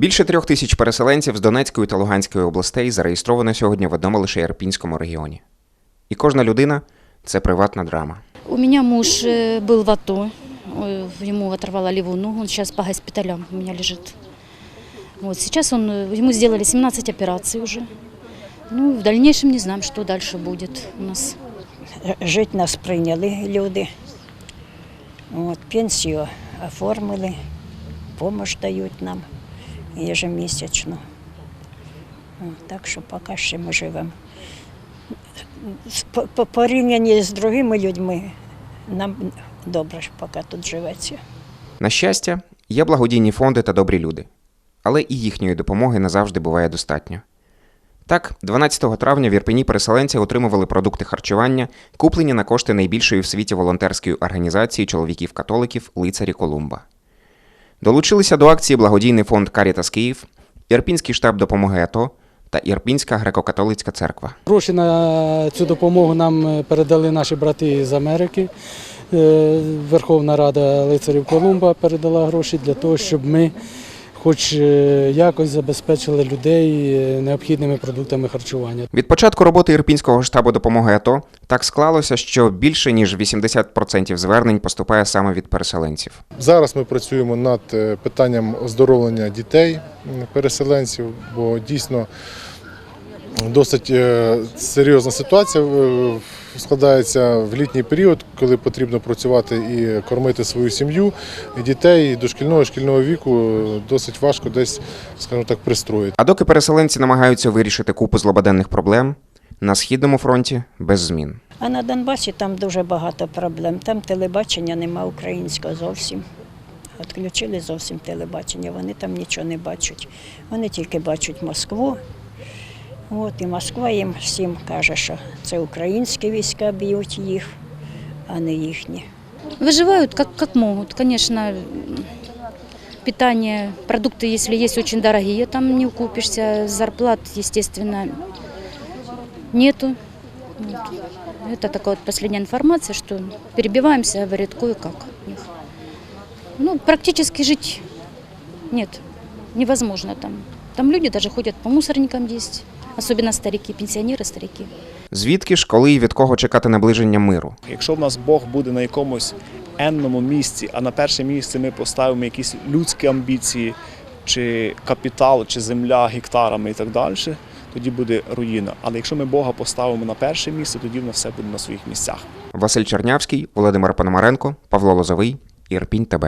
Більше трьох тисяч переселенців з Донецької та Луганської областей зареєстровано сьогодні в одному лише Ірпінському регіоні. І кожна людина це приватна драма. У меня муж э, был в АТО, Ой, ему оторвало левую ногу, он сейчас по госпиталям у меня лежит. Вот сейчас он, э, ему сделали 17 операций уже. Ну, в дальнейшем не знаем, что дальше будет у нас. Жити нас прийняли люди. От, пенсію оформили, допомогу дають нам ежемісячно. Так що поки ще ми живемо. З- По, по порівнянні з другими людьми нам добре, поки тут живеться. На щастя, є благодійні фонди та добрі люди. Але і їхньої допомоги не завжди буває достатньо. Так, 12 травня в Ірпені переселенці отримували продукти харчування, куплені на кошти найбільшої в світі волонтерської організації чоловіків-католиків Лицарі Колумба. Долучилися до акції благодійний фонд Карітас Київ, Ірпінський штаб допомоги АТО та Ірпінська греко-католицька церква. Гроші на цю допомогу нам е, передали наші брати з Америки. Е, Верховна Рада лицарів Колумба передала гроші для того, щоб ми хоч е, якось забезпечили людей е, необхідними продуктами харчування. Від початку роботи Ірпінського штабу допомоги АТО так склалося, що більше ніж 80% звернень поступає саме від переселенців. Зараз ми працюємо над е, питанням оздоровлення дітей переселенців, бо дійсно досить серйозна ситуація е, складається в літній період, коли потрібно працювати і кормити свою сім'ю, і дітей і дошкільного і шкільного віку досить важко десь, скажімо так, пристроїти. А доки переселенці намагаються вирішити купу злободенних проблем, на східному фронті без змін. А на Донбасі там дуже багато проблем. Там телебачення нема українського зовсім. Відключили зовсім телебачення, вони там нічого не бачать. Вони тільки бачать Москву. От, і Москва їм всім каже, що це українські війська б'ють їх, а не їхні. Выживают как, как могут. Конечно, м, питание, продукты, если есть, очень дорогие, там не укупишься. Зарплат, естественно, нету. Вот. Это такая вот последняя информация, что перебиваемся, говорит, кое-как. у них. Ну, практически жить нет, невозможно там. Там люди даже ходят по мусорникам есть, особенно старики, пенсионеры, старики. Звідки ж, коли і від кого чекати наближення миру? Якщо в нас Бог буде на якомусь енному місці, а на перше місце ми поставимо якісь людські амбіції, чи капітал, чи земля гектарами і так далі, тоді буде руїна. Але якщо ми Бога поставимо на перше місце, тоді в нас все буде на своїх місцях. Василь Чернявський, Володимир Пономаренко, Павло Лозовий, Ірпінь ТБ.